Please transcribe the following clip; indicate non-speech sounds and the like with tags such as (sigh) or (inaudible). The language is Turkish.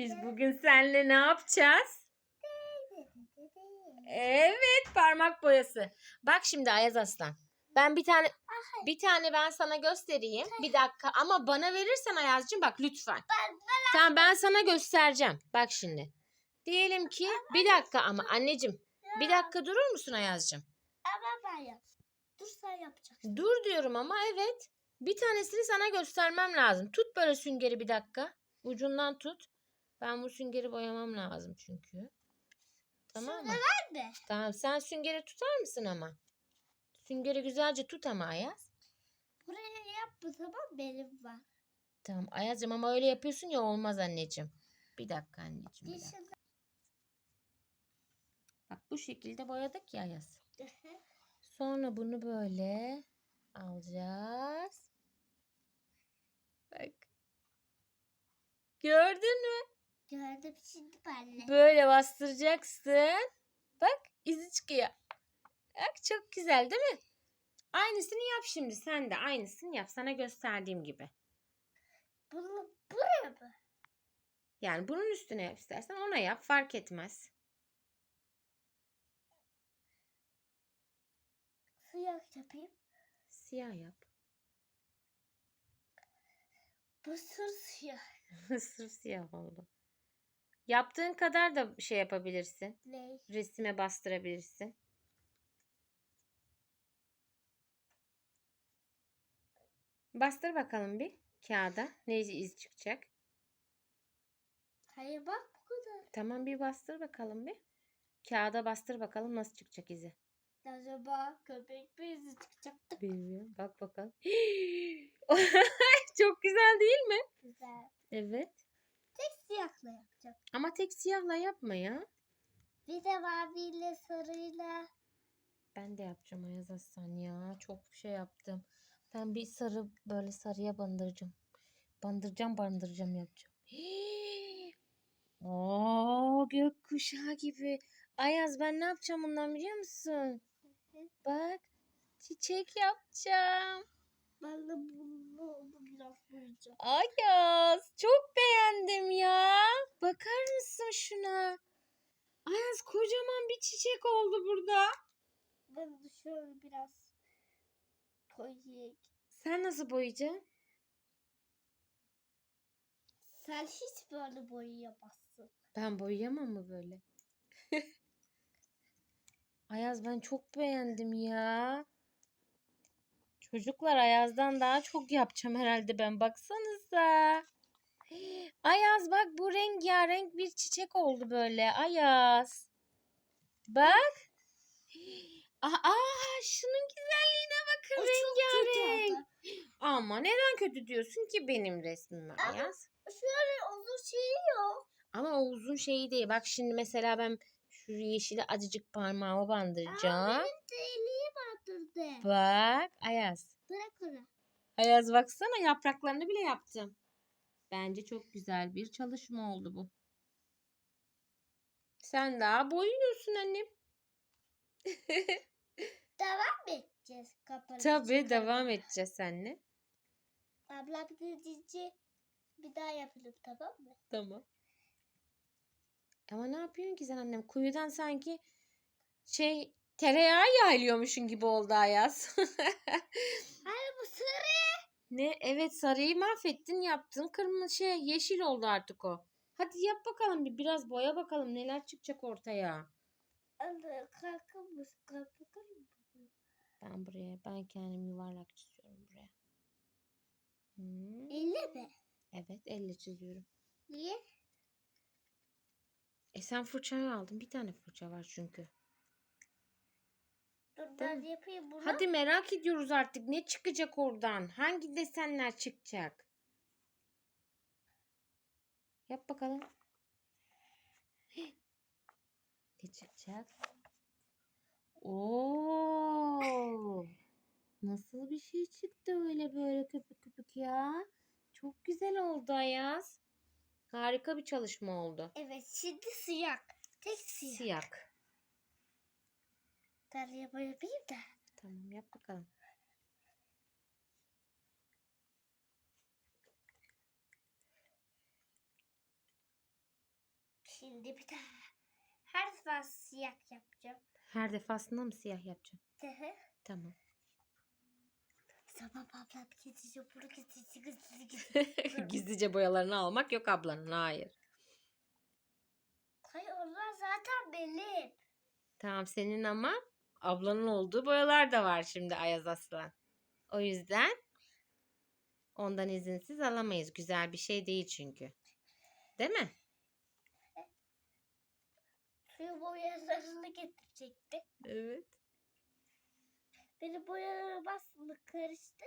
Biz bugün seninle ne yapacağız? Evet parmak boyası. Bak şimdi Ayaz Aslan. Ben bir tane bir tane ben sana göstereyim. Bir dakika ama bana verirsen Ayaz'cığım bak lütfen. Tamam ben sana göstereceğim. Bak şimdi. Diyelim ki bir dakika ama anneciğim bir dakika durur musun Ayaz'cığım? Ama ben yap. Dur sen yapacaksın. Dur diyorum ama evet. Bir tanesini sana göstermem lazım. Tut böyle süngeri bir dakika. Ucundan tut. Ben bu süngeri boyamam lazım çünkü. Tamam mı? Nerede? Tamam sen süngeri tutar mısın ama? Süngeri güzelce tut ama Ayaz. Buraya yapma tamam benim var. Tamam Ayaz'cığım ama öyle yapıyorsun ya olmaz anneciğim. Bir dakika anneciğim. Bir dakika. Bak bu şekilde boyadık ya Ayaz. Sonra bunu böyle alacağız. Bak. Gördün mü? Gördüm şimdi benle. Böyle bastıracaksın. Bak izi çıkıyor. Bak çok güzel değil mi? Aynısını yap şimdi sen de aynısını yap. Sana gösterdiğim gibi. Bunu buraya mı? Yani bunun üstüne yap istersen ona yap fark etmez. Siyah yapayım. Siyah yap. Bu sır siyah. (laughs) Sırf siyah oldu. Yaptığın kadar da şey yapabilirsin. Ne? Resime bastırabilirsin. Bastır bakalım bir kağıda. Ne iz çıkacak? Hayır bak bu kadar. Tamam bir bastır bakalım bir. Kağıda bastır bakalım nasıl çıkacak izi. Acaba köpek bir izi çıkacaktı. Bilmiyorum. Bak bakalım. (gasps) Çok güzel değil mi? Güzel. Evet. Tek siyahla yapacağım. Ama tek siyahla yapma ya. Bir de maviyle sarıyla. Ben de yapacağım Ayaz Aslan ya. Çok şey yaptım. Ben bir sarı böyle sarıya bandıracağım. Bandıracağım bandıracağım yapacağım. (gasps) Oo gökkuşağı gibi. Ayaz ben ne yapacağım bundan biliyor musun? (laughs) Bak çiçek yapacağım. Ben de bunu, bunu biraz boyayacağım. Ayaz çok. Mısın şuna? Ayaz kocaman bir çiçek oldu burada. Ben şöyle biraz koyayım. Sen nasıl boyayacaksın? Sen hiç böyle boyayamazsın. Ben boyayamam mı böyle? (laughs) Ayaz ben çok beğendim ya. Çocuklar Ayaz'dan daha çok yapacağım herhalde ben. Baksanıza. Ayaz bak bu rengarenk bir çiçek oldu böyle. Ayaz. Bak. Aa, şunun güzelliğine bakın O rengarenk. Ama neden kötü diyorsun ki benim resmime Ama- Ayaz? Şöyle uzun şeyi yok. Ama o uzun şey değil. Bak şimdi mesela ben şu yeşili acıcık parmağıma bandıracağım. Benim de elimi batırdı. Bak Ayaz. Bırak onu. Ayaz baksana yapraklarını bile yaptım. Bence çok güzel bir çalışma oldu bu. Sen daha boyuyorsun annem. (laughs) Devam mı edeceğiz? Kapalı Tabii devam edeceğiz seninle. Ablam dediğince bir daha yapalım tamam mı? Tamam. Ama ne yapıyorsun ki sen annem? Kuyudan sanki şey tereyağı yaylıyormuşsun gibi oldu Ayaz. (laughs) Ne? Evet sarıyı mahvettin yaptın. Kırmızı şey yeşil oldu artık o. Hadi yap bakalım bir biraz boya bakalım neler çıkacak ortaya. Ben buraya ben kendim yuvarlak çiziyorum buraya. Hmm, Elle mi? Evet elle çiziyorum. Niye? E sen fırçayı aldın. Bir tane fırça var çünkü. Dur ben yapayım bunu. Hadi merak ediyoruz artık ne çıkacak oradan? Hangi desenler çıkacak? Yap bakalım. (gasps) Ne çıkacak? Oo! Nasıl bir şey çıktı öyle böyle köpük köpük ya? Çok güzel oldu Ayaz. Harika bir çalışma oldu. Evet şimdi siyah. Tek siyah. Siyah. Ben yapayım da. Tamam yap bakalım. Şimdi bir daha her defa siyah yapacağım. Her defasında mı siyah yapacağım? Hı hı. Tamam. Sabah ablam gidince bunu gidince gidince (laughs) Gizlice boyalarını almak yok ablanın. Hayır. Hayır onlar zaten benim. Tamam senin ama ablanın olduğu boyalar da var şimdi Ayaz Aslan. O yüzden ondan izinsiz alamayız. Güzel bir şey değil çünkü. Değil mi? Suyu boyalarını getirecekti. Evet. Benim boyalarım aslında karıştı.